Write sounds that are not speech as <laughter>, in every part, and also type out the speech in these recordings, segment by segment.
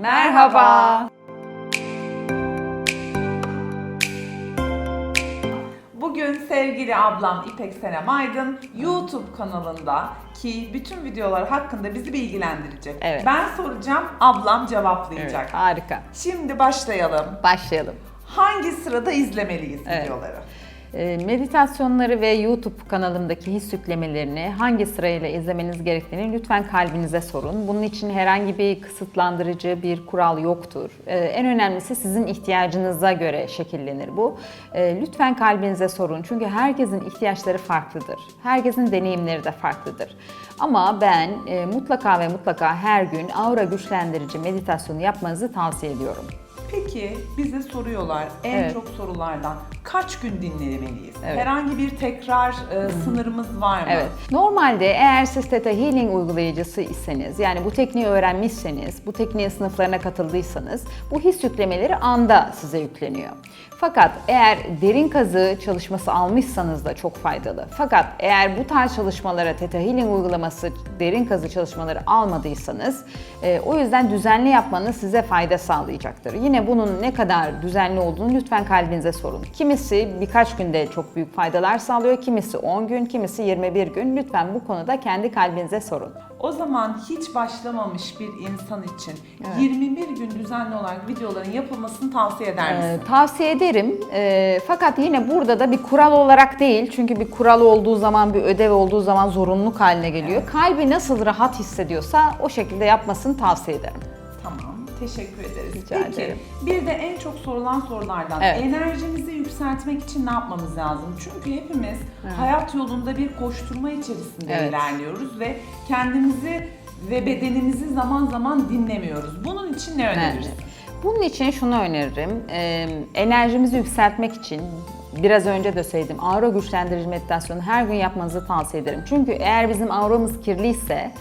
Merhaba. Bugün sevgili ablam İpek Senem Aydın YouTube kanalında ki bütün videolar hakkında bizi bilgilendirecek. Evet. Ben soracağım, ablam cevaplayacak. Evet, harika. Şimdi başlayalım. Başlayalım. Hangi sırada izlemeliyiz Evet. videoları? Ee, Meditasyonları ve YouTube kanalımdaki his yüklemelerini hangi sırayla izlemeniz gerektiğini lütfen kalbinize sorun. Bunun için herhangi bir kısıtlandırıcı bir kural yoktur. Ee, En önemlisi sizin ihtiyacınıza göre şekillenir bu. Ee, Lütfen kalbinize sorun çünkü herkesin ihtiyaçları farklıdır. Herkesin deneyimleri de farklıdır. Ama ben e, mutlaka ve mutlaka her gün aura güçlendirici meditasyonu yapmanızı tavsiye ediyorum. Peki bize soruyorlar en Evet. çok sorulardan kaç gün dinlemeliyiz? Evet. Herhangi bir tekrar e, sınırımız var mı? Evet. Normalde eğer siz Theta Healing uygulayıcısı iseniz, yani bu tekniği öğrenmişseniz, bu tekniğin sınıflarına katıldıysanız bu his yüklemeleri anda size yükleniyor. Fakat eğer derin kazı çalışması almışsanız da çok faydalı. Fakat eğer bu tarz çalışmalara Theta Healing uygulaması derin kazı çalışmaları almadıysanız e, o yüzden düzenli yapmanız size fayda sağlayacaktır. Yine bunun ne kadar düzenli olduğunu lütfen kalbinize sorun. Kimisi birkaç günde çok büyük faydalar sağlıyor, kimisi 10 gün, kimisi 21 gün. Lütfen bu konuda kendi kalbinize sorun. O zaman hiç başlamamış bir insan için Evet. 21 gün düzenli olarak videoların yapılmasını tavsiye eder misin? Ee, tavsiye ederim. Ee, fakat yine burada da bir kural olarak değil. Çünkü bir kural olduğu zaman, bir ödev olduğu zaman zorunluluk haline geliyor. Kalbi nasıl rahat hissediyorsa o şekilde yapmasını tavsiye ederim. Teşekkür ederiz. Rica Peki, ederim. bir de en çok sorulan sorulardan Evet. enerjimizi yükseltmek için ne yapmamız lazım? Çünkü hepimiz hayat yolunda bir koşturma içerisinde Evet. ilerliyoruz ve kendimizi ve bedenimizi zaman zaman dinlemiyoruz. Bunun için ne önerirsin? Evet. Bunun için şunu öneririm. Ee, enerjimizi yükseltmek için biraz önce de söyledim. Aura güçlendirici meditasyonu her gün yapmanızı tavsiye ederim. Çünkü eğer bizim auramız kirliyse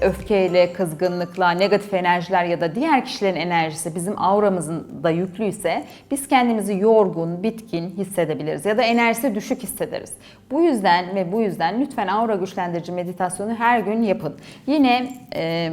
öfkeyle, kızgınlıkla, negatif enerjiler ya da diğer kişilerin enerjisi bizim auramızın da yüklüyse biz kendimizi yorgun, bitkin hissedebiliriz ya da enerjisi düşük hissederiz. Bu yüzden ve bu yüzden lütfen aura güçlendirici meditasyonu her gün yapın. Yine e,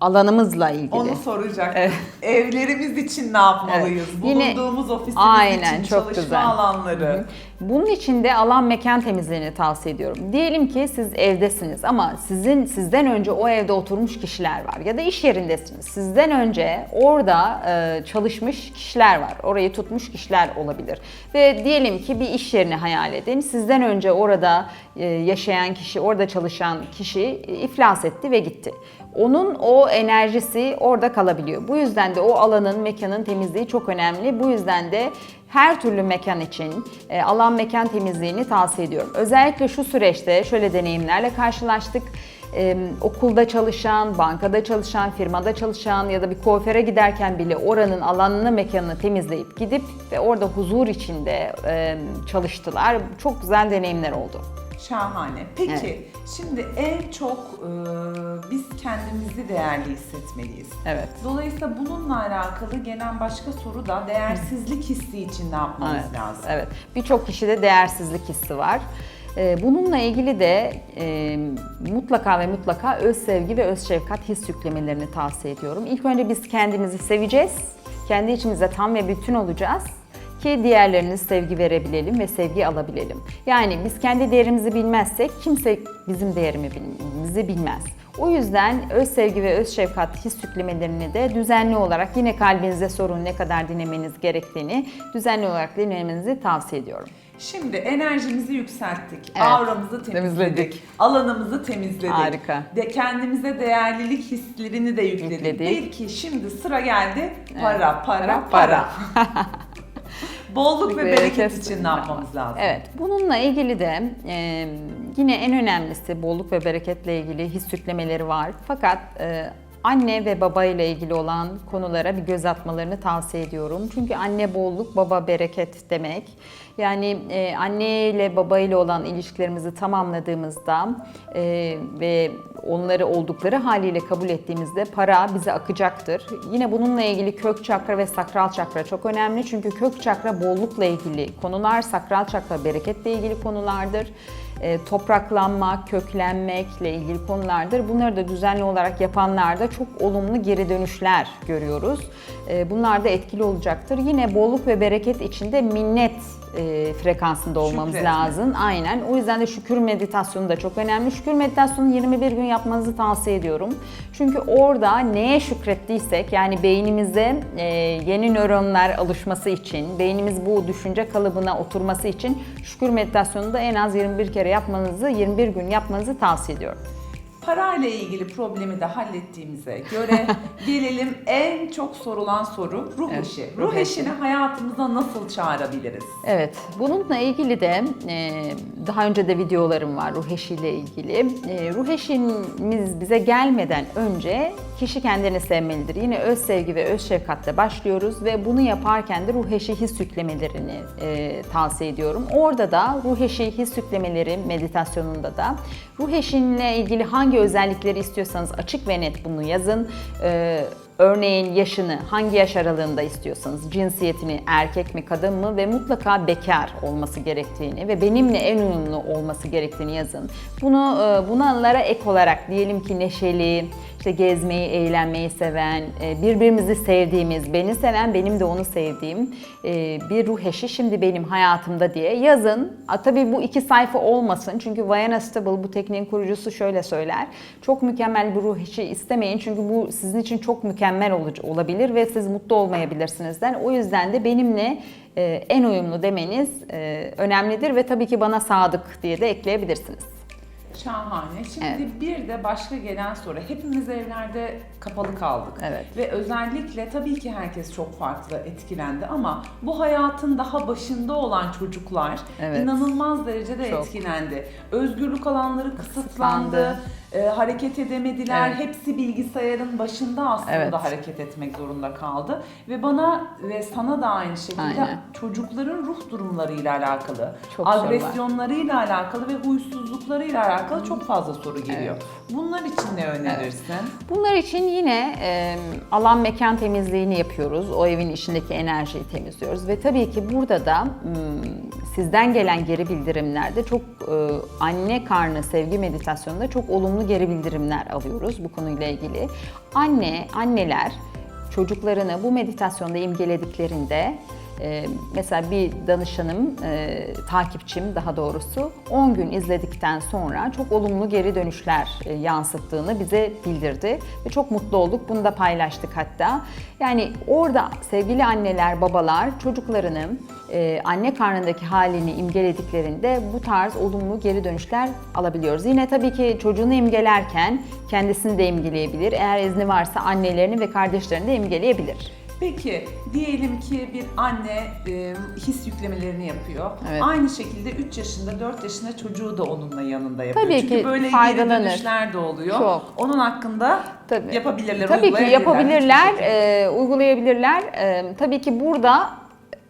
alanımızla ilgili. Onu soracaktım. Evlerimiz için ne yapmalıyız? Evet. Yine- Bulunduğumuz ofisimiz Aynen, için, çok çalışma güzel. alanları. Bunun için de alan mekan temizliğini tavsiye ediyorum. Diyelim ki siz evdesiniz ama sizin sizden önce o evde oturmuş kişiler var ya da iş yerindesiniz. Sizden önce orada e, çalışmış kişiler var. Orayı tutmuş kişiler olabilir. Ve diyelim ki bir iş yerini hayal edin. Sizden önce orada e, yaşayan kişi, orada çalışan kişi e, iflas etti ve gitti. Onun o enerjisi orada kalabiliyor. Bu yüzden de o alanın, mekanın temizliği çok önemli. Bu yüzden de her türlü mekan için e, alan mekan temizliğini tavsiye ediyorum. Özellikle şu süreçte şöyle deneyimlerle karşılaştık. E, okulda çalışan, bankada çalışan, firmada çalışan ya da bir kuaföre giderken bile oranın alanını, mekanını temizleyip gidip ve orada huzur içinde e, çalıştılar. Çok güzel deneyimler oldu. Şahane. Peki şimdi en çok e, biz kendimizi değerli hissetmeliyiz. Evet. Dolayısıyla bununla alakalı gelen başka soru da değersizlik hissi için ne yapmamız Evet, lazım? evet. Birçok kişide değersizlik hissi var. Ee, Bununla ilgili de e, mutlaka ve mutlaka öz sevgi ve öz şefkat his yüklemelerini tavsiye ediyorum. İlk önce biz kendimizi seveceğiz, kendi içimize tam ve bütün olacağız ki diğerlerine sevgi verebilelim ve sevgi alabilelim. Yani biz kendi değerimizi bilmezsek kimse bizim değerimizi bilmez. O yüzden öz sevgi ve öz şefkat his yüklemelerini de düzenli olarak yine kalbinize sorun ne kadar dinlemeniz gerektiğini düzenli olarak dinlemenizi tavsiye ediyorum. Şimdi enerjimizi yükselttik, Evet, auramızı temizledik, temizledik. alanımızı temizledik. Harika. De kendimize değerlilik hislerini de yükledik. Yükledik. Peki şimdi sıra geldi para, Evet, para, para, para. <laughs> Bolluk ve Bereket bereket için ne yapmamız lazım? Evet, bununla ilgili de e, yine en önemlisi bolluk ve bereketle ilgili his yüklemeleri var. Fakat e, anne ve baba ile ilgili olan konulara bir göz atmalarını tavsiye ediyorum. Çünkü anne bolluk, baba bereket demek. Yani e, anne ile baba ile olan ilişkilerimizi tamamladığımızda e, ve onları oldukları haliyle kabul ettiğimizde para bize akacaktır. Yine bununla ilgili kök çakra ve sakral çakra çok önemli. Çünkü kök çakra bollukla ilgili konular, sakral çakra bereketle ilgili konulardır. E, topraklanmak, köklenmekle ilgili konulardır. Bunları da düzenli olarak yapanlarda çok olumlu geri dönüşler görüyoruz. E, bunlar da etkili olacaktır. Yine bolluk ve bereket içinde minnet e, frekansında olmamız Şükretme. lazım. Aynen. O yüzden de şükür meditasyonu da çok önemli. Şükür meditasyonu 21 gün yapmanızı tavsiye ediyorum. Çünkü orada neye şükrettiysek yani beynimize yeni nöronlar alışması için, beynimiz bu düşünce kalıbına oturması için şükür meditasyonunu da en az 21 kere yapmanızı, 21 gün yapmanızı tavsiye ediyorum. Parayla ilgili problemi de hallettiğimize göre <laughs> gelelim en çok sorulan soru ruh Evet, eşi. ruh Ruh eşini hayatımıza nasıl çağırabiliriz? Evet, bununla ilgili de e, daha önce de videolarım var ruh eşiyle ilgili. E, ruh eşimiz bize gelmeden önce kişi kendini sevmelidir. Yine öz sevgi ve öz şefkatle başlıyoruz ve bunu yaparken de ruh eşi his yüklemelerini e, tavsiye ediyorum. Orada da ruh eşi his yüklemeleri meditasyonunda da ruh eşinle ilgili hangi özellikleri istiyorsanız açık ve net bunu yazın. E, Örneğin yaşını, hangi yaş aralığında istiyorsanız, cinsiyetini, erkek mi, kadın mı ve mutlaka bekar olması gerektiğini ve benimle en uyumlu olması gerektiğini yazın. Bunu e, bunlara ek olarak diyelim ki neşeli, işte gezmeyi, eğlenmeyi seven, e, birbirimizi sevdiğimiz, beni seven, benim de onu sevdiğim e, bir ruh eşi şimdi benim hayatımda diye yazın. Tabii bu iki sayfa olmasın çünkü Vianna Stable bu tekniğin kurucusu şöyle söyler. Çok mükemmel bir ruh eşi istemeyin çünkü bu sizin için çok mükemmel ol- olabilir ve siz mutlu olmayabilirsinizden. O yüzden de benimle e, en uyumlu demeniz önemlidir ve tabii ki bana sadık diye de ekleyebilirsiniz. Şahane. Şimdi Evet. bir de başka gelen soru. Hepimiz evlerde kapalı kaldık. Evet. Ve özellikle tabii ki herkes çok farklı etkilendi ama bu hayatın daha başında olan çocuklar Evet. inanılmaz derecede Çok. etkilendi. Özgürlük alanları kısıtlandı. Kısıtlandı. E, hareket edemediler. Evet. Hepsi bilgisayarın başında aslında Evet. hareket etmek zorunda kaldı. Ve bana ve sana da aynı şekilde Aynen. çocukların ruh durumlarıyla alakalı, Çok agresyonlarıyla alakalı ve huysuzluklarıyla alakalı çok fazla soru geliyor. Bunlar için ne önerirsin? Bunlar için yine e, alan mekan temizliğini yapıyoruz. O evin içindeki enerjiyi temizliyoruz ve tabii ki burada da sizden gelen geri bildirimlerde çok e, anne karnı sevgi meditasyonunda çok olumlu geri bildirimler alıyoruz bu konuyla ilgili. Anne, anneler çocuklarını bu meditasyonda imgelediklerinde ee, mesela bir danışanım, e, takipçim daha doğrusu 10 gün izledikten sonra çok olumlu geri dönüşler e, yansıttığını bize bildirdi ve çok mutlu olduk. Bunu da paylaştık hatta. Yani orada sevgili anneler, babalar çocuklarını e, anne karnındaki halini imgelediklerinde bu tarz olumlu geri dönüşler alabiliyoruz. Yine tabii ki çocuğunu imgelerken kendisini de imgeleyebilir. Eğer izni varsa annelerini ve kardeşlerini de imgeleyebilir. Peki diyelim ki bir anne e, his yüklemelerini yapıyor. Evet. Aynı şekilde 3 yaşında 4 yaşında çocuğu da onunla yanında yapıyor. Tabii Çünkü ki böyle geri faydalanır. dönüşler de oluyor. Çok. Onun hakkında Tabii. yapabilirler, Tabii ki uygulayabilirler. yapabilirler, e, uygulayabilirler. E, tabii ki burada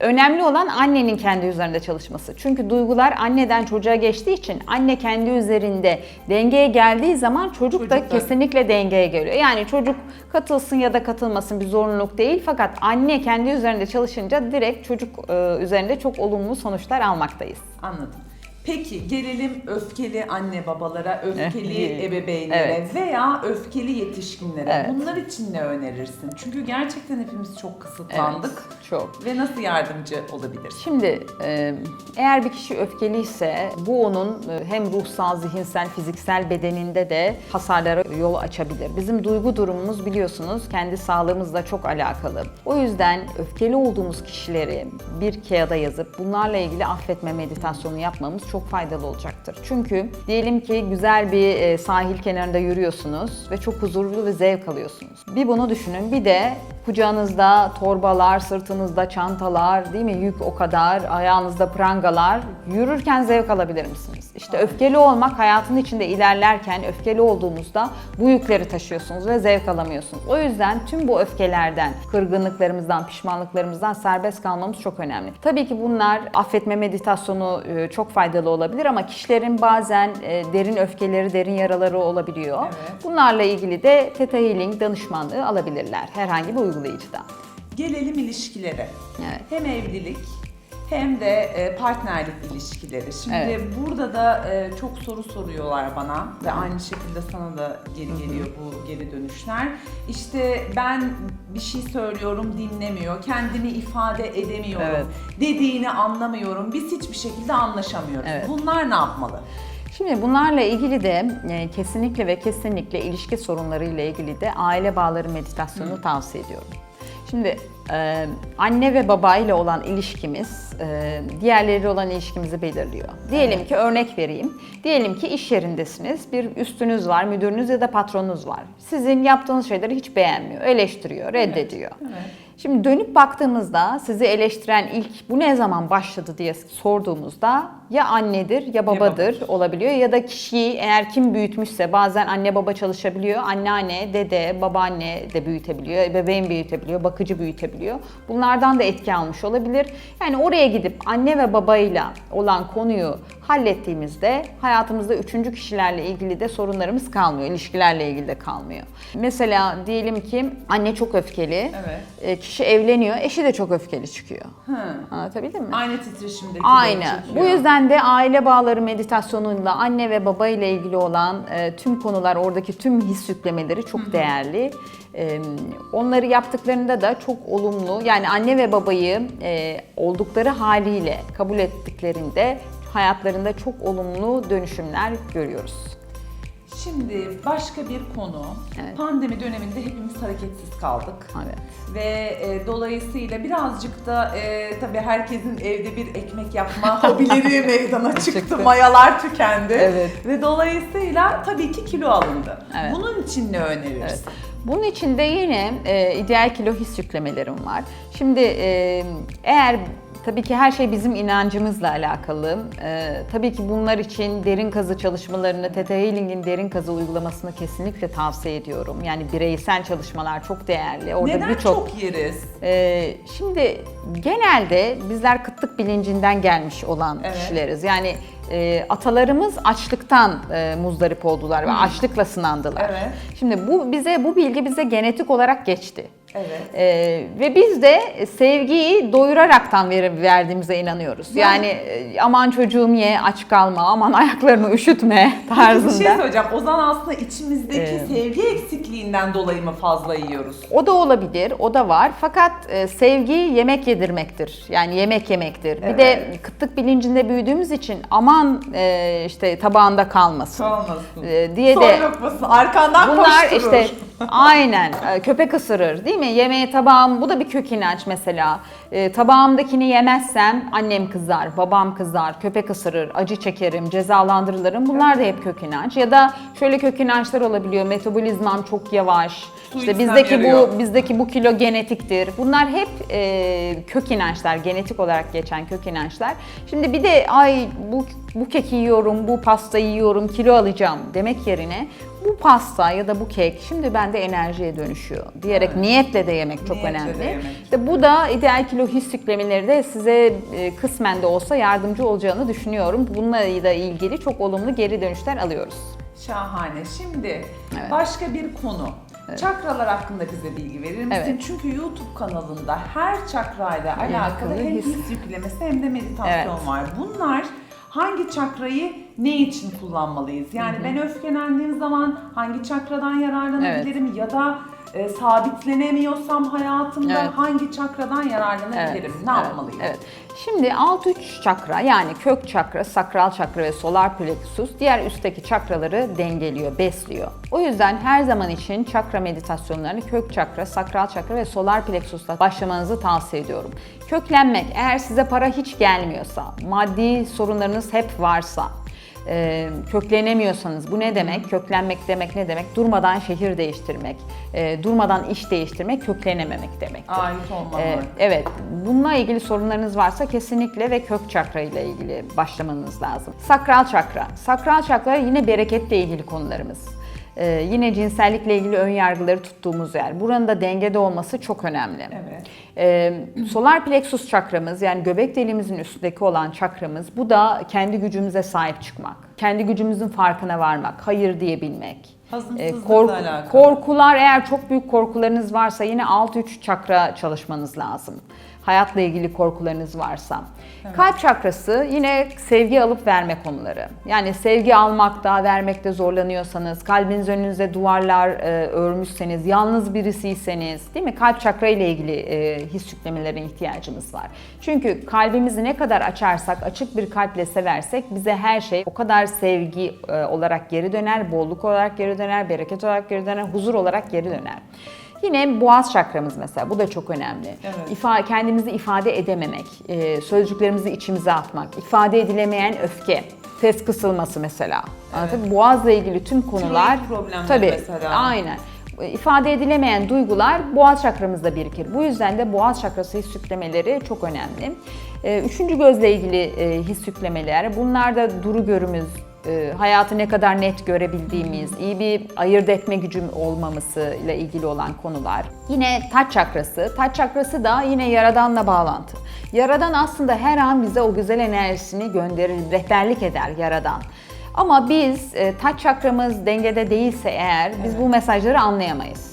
önemli olan annenin kendi üzerinde çalışması. Çünkü duygular anneden çocuğa geçtiği için anne kendi üzerinde dengeye geldiği zaman çocuk, Çocuk da da- kesinlikle dengeye geliyor. Yani çocuk katılsın ya da katılmasın bir zorunluluk değil fakat anne kendi üzerinde çalışınca direkt çocuk e, üzerinde çok olumlu sonuçlar almaktayız. Anladım. Peki gelelim öfkeli anne babalara, öfkeli Evet. ebeveynlere Evet. veya öfkeli yetişkinlere. Evet. Bunlar için ne önerirsin? Çünkü gerçekten hepimiz çok kısıtlandık. çok. Ve nasıl yardımcı olabilir? Şimdi eğer bir kişi öfkeliyse bu onun hem ruhsal, zihinsel, fiziksel bedeninde de hasarlara yol açabilir. Bizim duygu durumumuz biliyorsunuz kendi sağlığımızla çok alakalı. O yüzden öfkeli olduğumuz kişileri bir kağıda yazıp bunlarla ilgili affetme meditasyonu yapmamız çok faydalı olacaktır. Çünkü diyelim ki güzel bir e, sahil kenarında yürüyorsunuz ve çok huzurlu ve zevk alıyorsunuz. Bir bunu düşünün bir de kucağınızda torbalar, sırtınızda çantalar, değil mi? Yük o kadar, ayağınızda prangalar. Yürürken zevk alabilir misiniz? İşte öfkeli olmak hayatın içinde ilerlerken öfkeli olduğunuzda bu yükleri taşıyorsunuz ve zevk alamıyorsunuz. O yüzden tüm bu öfkelerden, kırgınlıklarımızdan, pişmanlıklarımızdan serbest kalmamız çok önemli. Tabii ki bunlar affetme meditasyonu e, çok faydalı olabilir ama kişilerin bazen e, derin öfkeleri, derin yaraları olabiliyor. Evet. Bunlarla ilgili de Theta Healing danışmanlığı alabilirler herhangi bir uygulayıcıdan. Gelelim ilişkilere. Evet. Hem evlilik hem de e, partnerlik ilişkileri. Şimdi Evet. burada da e, çok soru soruyorlar bana ve aynı şekilde sana da geri geliyor bu geri dönüşler. İşte ben bir şey söylüyorum dinlemiyor, kendimi ifade edemiyorum, Evet. dediğini anlamıyorum, biz hiçbir şekilde anlaşamıyoruz. Evet. Bunlar ne yapmalı? Şimdi bunlarla ilgili de e, kesinlikle ve kesinlikle ilişki sorunlarıyla ilgili de aile bağları meditasyonunu tavsiye ediyorum. Şimdi e, anne ve baba ile olan ilişkimiz e, diğerleri olan ilişkimizi belirliyor. Diyelim ki örnek vereyim. Diyelim ki iş yerindesiniz. Bir üstünüz var, müdürünüz ya da patronunuz var. Sizin yaptığınız şeyleri hiç beğenmiyor, eleştiriyor, reddediyor. Evet. Şimdi dönüp baktığımızda sizi eleştiren ilk bu ne zaman başladı diye sorduğumuzda ya annedir ya babadır babadır. olabiliyor ya da kişiyi eğer kim büyütmüşse bazen anne baba çalışabiliyor. Anneanne, dede, babaanne de büyütebiliyor, bebeğin büyütebiliyor, bakıcı büyütebiliyor. Bunlardan da etki almış olabilir. Yani oraya gidip anne ve babayla olan konuyu hallettiğimizde hayatımızda üçüncü kişilerle ilgili de sorunlarımız kalmıyor. ilişkilerle ilgili de kalmıyor. Mesela diyelim ki anne çok öfkeli. Evet. E, Kişi evleniyor, eşi de çok öfkeli çıkıyor. Hı. Anlatabildim mi? Aynı titreşimdeki Aynen. Bu yüzden de aile bağları meditasyonuyla anne ve baba ile ilgili olan e, tüm konular, oradaki tüm his yüklemeleri çok değerli. E, onları yaptıklarında da çok olumlu, yani anne ve babayı e, oldukları haliyle kabul ettiklerinde hayatlarında çok olumlu dönüşümler görüyoruz. Şimdi başka bir konu. Evet. Pandemi döneminde hepimiz hareketsiz kaldık. Evet. Ve e, dolayısıyla birazcık da e, tabii herkesin evde bir ekmek yapma <laughs> hobileri meydana çıktı. Çıktı. Mayalar tükendi. Evet. Ve dolayısıyla tabii ki kilo alındı. Evet. Bunun için ne önerirsin? Evet. Bunun için de yine e, ideal kilo his yüklemelerim var. Şimdi e, eğer tabii ki her şey bizim inancımızla alakalı. E, tabii ki bunlar için derin kazı çalışmalarını, Theta Healing'in derin kazı uygulamasını kesinlikle tavsiye ediyorum. Yani bireysel çalışmalar çok değerli. Orada Neden birçok çok yeriz? ee, şimdi genelde bizler kıtlık bilincinden gelmiş olan Evet. kişileriz. Yani e, atalarımız açlıktan e, muzdarip oldular ve açlıkla sınandılar. Evet. Şimdi bu bize bu bilgi bize genetik olarak geçti. Evet. Ee, ve biz de sevgiyi doyuraraktan ver, verdiğimize inanıyoruz. Yani e, aman çocuğum ye aç kalma, aman <laughs> ayaklarını üşütme tarzında. bir şey söyleyeceğim. O zaman aslında içimizdeki Ee, sevgi eksikliğinden dolayı mı fazla yiyoruz? O da olabilir, o da var. Fakat e, sevgi yemek yedirmektir. Yani yemek yemektir. Bir de Evet. kıtlık bilincinde büyüdüğümüz için aman e, işte tabağında kalmasın Kalmasın. e, diye Soy de lokmasın, arkandan Bunlar koşturur. işte aynen e, köpek ısırır değil mi? Yemeğe tabağım bu da bir kök inanç mesela. E, tabağımdakini yemezsem annem kızar, babam kızar, köpek ısırır, acı çekerim, cezalandırılırım. Bunlar da hep kök inanç. Ya da şöyle kök inançlar olabiliyor. Metabolizmam çok yavaş. İşte bizdeki yarıyor. bu bizdeki bu kilo genetiktir. Bunlar hep e, kök inançlar, genetik olarak geçen kök inançlar. Şimdi bir de ay bu bu keki yiyorum, bu pastayı yiyorum, kilo alacağım demek yerine bu pasta ya da bu kek şimdi bende enerjiye dönüşüyor diyerek niyetle de yemek çok Niyetle önemli. yemek. İşte bu da ideal kilo his yüklemeleri de size e, kısmen de olsa yardımcı olacağını düşünüyorum. Bununla da ilgili çok olumlu geri dönüşler alıyoruz. Şahane. Şimdi Evet. başka bir konu. Çakralar hakkında bize bilgi verir misin? Evet. Çünkü YouTube kanalında her çakrayla alakalı hem his yüklemesi hem de meditasyon Evet. var. Bunlar hangi çakrayı ne için kullanmalıyız? Yani ben öfkelendiğim zaman hangi çakradan yararlanabilirim ya da e, sabitlenemiyorsam hayatımda Evet. hangi çakradan yararlanabilirim? ne evet, yapmalıyım? Evet. Şimdi alt üç çakra yani kök çakra, sakral çakra ve solar plexus diğer üstteki çakraları dengeliyor, besliyor. O yüzden her zaman için çakra meditasyonlarını kök çakra, sakral çakra ve solar plexusla başlamanızı tavsiye ediyorum. Köklenmek eğer size para hiç gelmiyorsa, maddi sorunlarınız hep varsa, e, köklenemiyorsanız bu ne demek? Köklenmek demek ne demek? Durmadan şehir değiştirmek, e, durmadan iş değiştirmek, köklenememek demektir. Ait olmamalı. Ee, evet, bununla ilgili sorunlarınız varsa kesinlikle ve kök çakra ile ilgili başlamanız lazım. Sakral çakra. Sakral çakra yine bereketle ilgili konularımız. Ee, yine cinsellikle ilgili ön yargıları tuttuğumuz yer. Buranın da dengede olması çok önemli. Evet. Ee, solar plexus çakramız yani göbek deliğimizin üstündeki olan çakramız bu da kendi gücümüze sahip çıkmak. Kendi gücümüzün farkına varmak, hayır diyebilmek. Hazımsızlıkla korku- alakalı. korkular eğer çok büyük korkularınız varsa yine alt üç çakra çalışmanız lazım. Hayatla ilgili korkularınız varsa. Kalp çakrası yine sevgi alıp verme konuları. Yani sevgi almakta, vermekte zorlanıyorsanız, kalbiniz önünüze duvarlar e, örmüşseniz, yalnız birisiyseniz, değil mi? Kalp çakra ile ilgili e, his yüklemelerine ihtiyacımız var. Çünkü kalbimizi ne kadar açarsak, açık bir kalple seversek bize her şey o kadar sevgi e, olarak geri döner, bolluk olarak geri döner, bereket olarak geri döner, huzur olarak geri döner. Yine boğaz çakramız mesela bu da çok önemli. Evet. İfa, kendimizi ifade edememek, e, sözcüklerimizi içimize atmak, ifade edilemeyen öfke, ses kısılması mesela. Anladın mı? Boğazla ilgili tüm konular tabii mesela. aynen. İfade edilemeyen duygular boğaz çakramızda birikir. Bu yüzden de boğaz çakrası his yüklemeleri çok önemli. E, Üçüncü gözle ilgili e, his yüklemeler. Bunlar da duru görümüz, e, hayatı ne kadar net görebildiğimiz, iyi bir ayırt etme gücüm olmaması ile ilgili olan konular. Yine taç çakrası. Taç çakrası da yine yaradanla bağlantı. Yaradan aslında her an bize o güzel enerjisini gönderir, rehberlik eder yaradan. Ama biz e, taç çakramız dengede değilse eğer biz bu mesajları anlayamayız.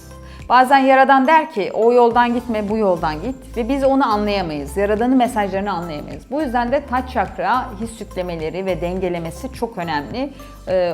Bazen Yaradan der ki o yoldan gitme bu yoldan git ve biz onu anlayamayız. Yaradan'ın mesajlarını anlayamayız. Bu yüzden de taç çakra his yüklemeleri ve dengelemesi çok önemli. Ee,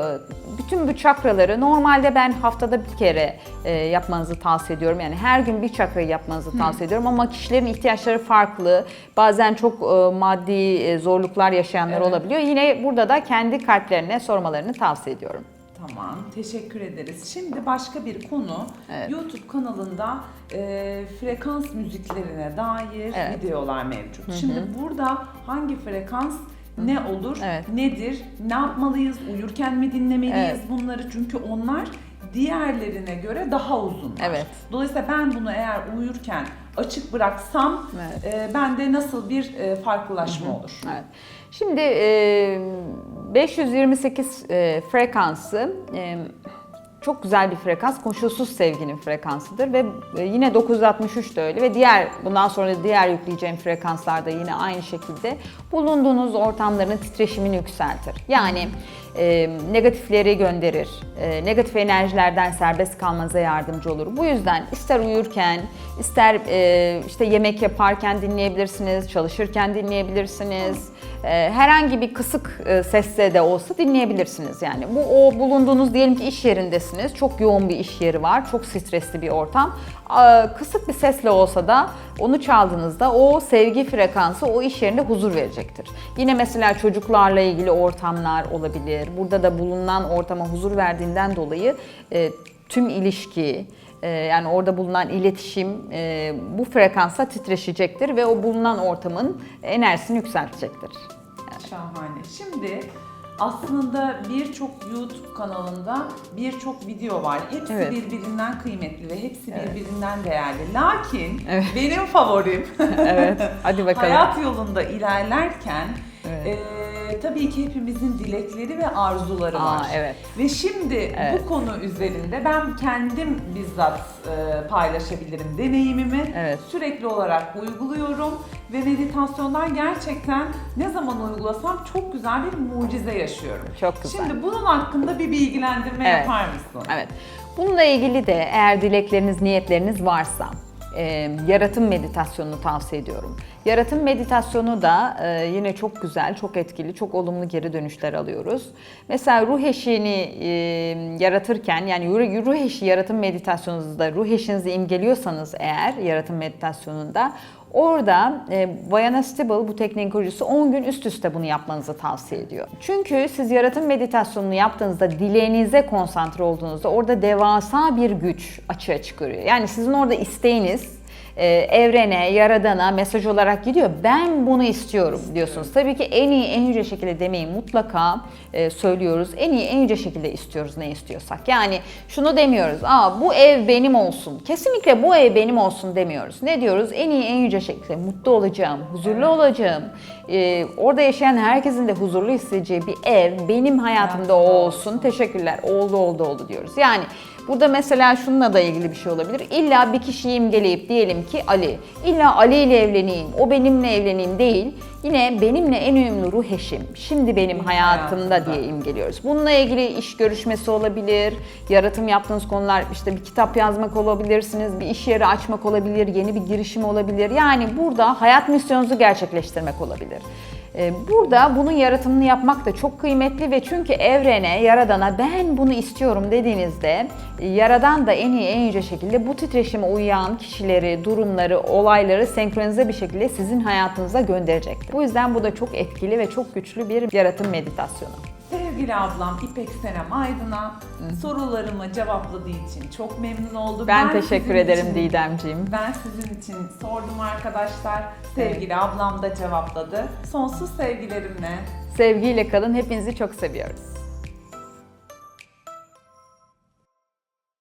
bütün bu çakraları normalde ben haftada bir kere e, yapmanızı tavsiye ediyorum. Yani her gün bir çakrayı yapmanızı tavsiye ediyorum ama kişilerin ihtiyaçları farklı. Bazen çok e, maddi e, zorluklar yaşayanlar Evet. olabiliyor. Yine burada da kendi kalplerine sormalarını tavsiye ediyorum. Tamam, teşekkür ederiz. Şimdi başka bir konu. Evet. YouTube kanalında e, frekans müziklerine dair Evet. videolar mevcut. Şimdi burada hangi frekans ne olur, Evet. nedir, ne yapmalıyız, uyurken mi dinlemeliyiz Evet. bunları? Çünkü onlar diğerlerine göre daha uzunlar. Evet. Dolayısıyla ben bunu eğer uyurken açık bıraksam Evet. e, bende nasıl bir e, farklılaşma olur? Evet. Şimdi e, 528 e, frekansı e, çok güzel bir frekans. Koşulsuz sevginin frekansıdır ve e, yine 963 de öyle ve diğer bundan sonra diğer yükleyeceğim frekanslarda yine aynı şekilde bulunduğunuz ortamların titreşimini yükseltir. Yani e, negatifleri gönderir. E, negatif enerjilerden serbest kalmanıza yardımcı olur. Bu yüzden ister uyurken, ister e, işte yemek yaparken dinleyebilirsiniz, çalışırken dinleyebilirsiniz. E, herhangi bir kısık e, sesle de olsa dinleyebilirsiniz yani. Bu o bulunduğunuz diyelim ki iş yerindesiniz. Çok yoğun bir iş yeri var. Çok stresli bir ortam. E, kısık bir sesle olsa da onu çaldığınızda o sevgi frekansı o iş yerinde huzur verecektir. Yine mesela çocuklarla ilgili ortamlar olabilir. Burada da bulunan ortama huzur verdiğinden dolayı e, tüm ilişki, e, yani orada bulunan iletişim e, bu frekansa titreşecektir ve o bulunan ortamın enerjisini yükseltecektir. Şahane. Şimdi aslında birçok YouTube kanalında birçok video var. Hepsi Evet. birbirinden kıymetli ve hepsi Evet. birbirinden değerli. Lakin Evet. benim favorim <laughs> evet, hadi bakalım. hayat yolunda ilerlerken Evet. eee, tabii ki hepimizin dilekleri ve arzuları Aa, var. evet. Ve şimdi Evet. bu konu üzerinde ben kendim bizzat e, paylaşabilirim deneyimimi. Evet. Sürekli olarak uyguluyorum ve meditasyonlar gerçekten ne zaman uygulasam çok güzel bir mucize yaşıyorum. Çok güzel. Şimdi bunun hakkında bir bilgilendirme Evet. yapar mısın? Evet. Bununla ilgili de eğer dilekleriniz, niyetleriniz varsa e, yaratım meditasyonunu tavsiye ediyorum. Yaratım meditasyonu da e, yine çok güzel, çok etkili, çok olumlu geri dönüşler alıyoruz. Mesela ruh eşiğini e, yaratırken yani ruh, eşi yaratım meditasyonunuzda ruh eşinizi imgeliyorsanız eğer yaratım meditasyonunda Orada e, Bayana Stibble bu tekniğin kurucusu 10 gün üst üste bunu yapmanızı tavsiye ediyor. Çünkü siz yaratım meditasyonunu yaptığınızda dileğinize konsantre olduğunuzda orada devasa bir güç açığa çıkarıyor. Yani sizin orada isteğiniz e, evrene, yaradana mesaj olarak gidiyor. Ben bunu istiyorum diyorsunuz. Tabii ki en iyi, en yüce şekilde demeyi mutlaka e, söylüyoruz. En iyi, en yüce şekilde istiyoruz ne istiyorsak. Yani şunu demiyoruz. Aa bu ev benim olsun. Kesinlikle bu ev benim olsun demiyoruz. Ne diyoruz? En iyi, en yüce şekilde mutlu olacağım, huzurlu olacağım. E, orada yaşayan herkesin de huzurlu hissedeceği bir ev benim hayatımda o olsun. Teşekkürler. Oldu oldu oldu diyoruz. Yani Burada mesela şununla da ilgili bir şey olabilir. İlla bir kişiyi imgeleyip diyelim ki Ali. İlla Ali ile evleneyim, o benimle evleneyim değil. Yine benimle en uyumlu ruh eşim. Şimdi benim hayatımda. diye imgeliyoruz. Bununla ilgili iş görüşmesi olabilir, yaratım yaptığınız konular işte bir kitap yazmak olabilirsiniz, bir iş yeri açmak olabilir, yeni bir girişim olabilir. Yani burada hayat misyonunuzu gerçekleştirmek olabilir. Ee, Burada bunun yaratımını yapmak da çok kıymetli ve çünkü evrene, yaradana ben bunu istiyorum dediğinizde e, yaradan da en iyi, en yüce şekilde bu titreşime uyan kişileri, durumları, olayları senkronize bir şekilde sizin hayatınıza gönderecektir. Bu yüzden bu da çok etkili ve çok güçlü bir yaratım meditasyonu. Sevgili ablam İpek Senem Aydın'a sorularımı cevapladığı için çok memnun oldum. Ben, teşekkür sizin ederim için- Didemciğim. Ben sizin için sordum arkadaşlar. Sevgili ablam da cevapladı. Sonsuz sevgilerimle Sevgiyle kalın. Hepinizi çok seviyoruz.